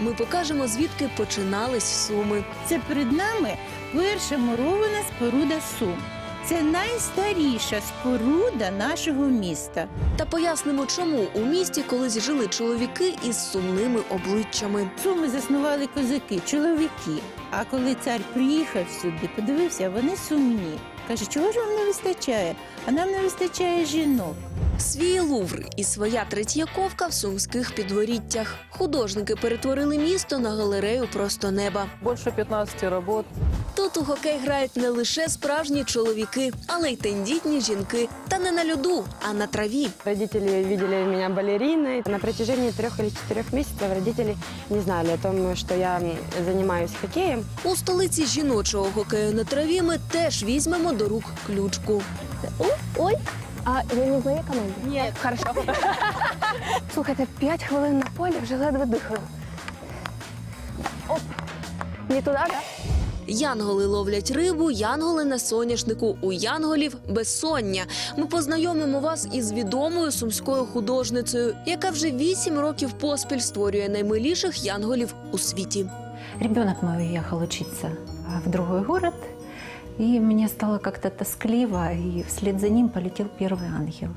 ми покажемо, звідки починались суми. Це перед нами перша мурована споруда Сум. Це найстаріша споруда нашого міста. Та пояснимо, чому у місті колись жили чоловіки із сумними обличчями. Суми заснували козаки, чоловіки. А коли цар приїхав сюди, подивився, вони сумні. Каже, чого ж вам не вистачає? А нам не вистачає жінок. Свій лувр і своя третьяковка в сумських підворіттях. Художники перетворили місто на галерею просто неба. Більше 15 работ. Тут у хокей грають не лише справжні чоловіки, але й тендітні жінки. Та не на льоду, а на траві. Родители видели меня балериной. На протяжении трех или четырех месяцев родители не знали о том, что я м, занимаюсь хоккеем. У столиці жіночого хокею на траві ми теж візьмемо до рук ключку. Ой, а я не в моїй команді? Ні. Хорошо. Слухайте, 5 хвилин на полі вже ледве дихаю. Оп. Не туди, так? Янголи ловлять рибу, янголи на соняшнику. У янголів безсоння. Ми познайомимо вас із відомою сумською художницею, яка вже вісім років поспіль створює наймиліших янголів у світі. Ребенок мой уехал учиться в другой город, и мне стало как-то тоскливо, и вслед за ним полетел первый ангел.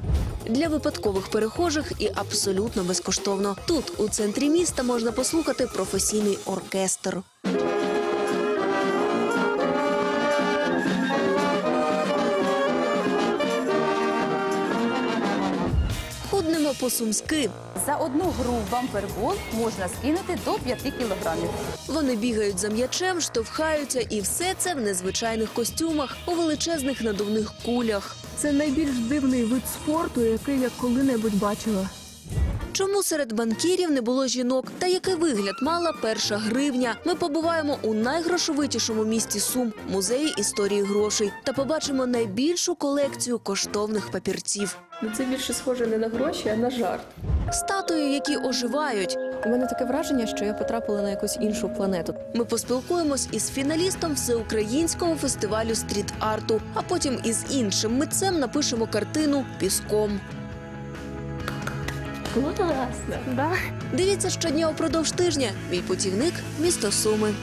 Для випадкових перехожих і абсолютно безкоштовно. Тут, у центрі міста, можна послухати професійний оркестр. Худнемо по-сумськи. За одну гру в бампербол можна скинути до 5 кілограмів. Вони бігають за м'ячем, штовхаються, і все це в незвичайних костюмах, у величезних надувних кулях. Це найбільш дивний вид спорту, який я коли-небудь бачила. Чому серед банкірів не було жінок? Та який вигляд мала перша гривня? Ми побуваємо у найгрошовитішому місті Сум музеї історії грошей та побачимо найбільшу колекцію коштовних папірців. Ну, Це більше схоже не на гроші, а на жарт. Статуї, які оживають. У мене таке враження, що я потрапила на якусь іншу планету. Ми поспілкуємось із фіналістом всеукраїнського фестивалю стріт-арту, а потім із іншим митцем напишемо картину піском. Класно. Да? Дивіться щодня упродовж тижня. Мій путівник місто Суми.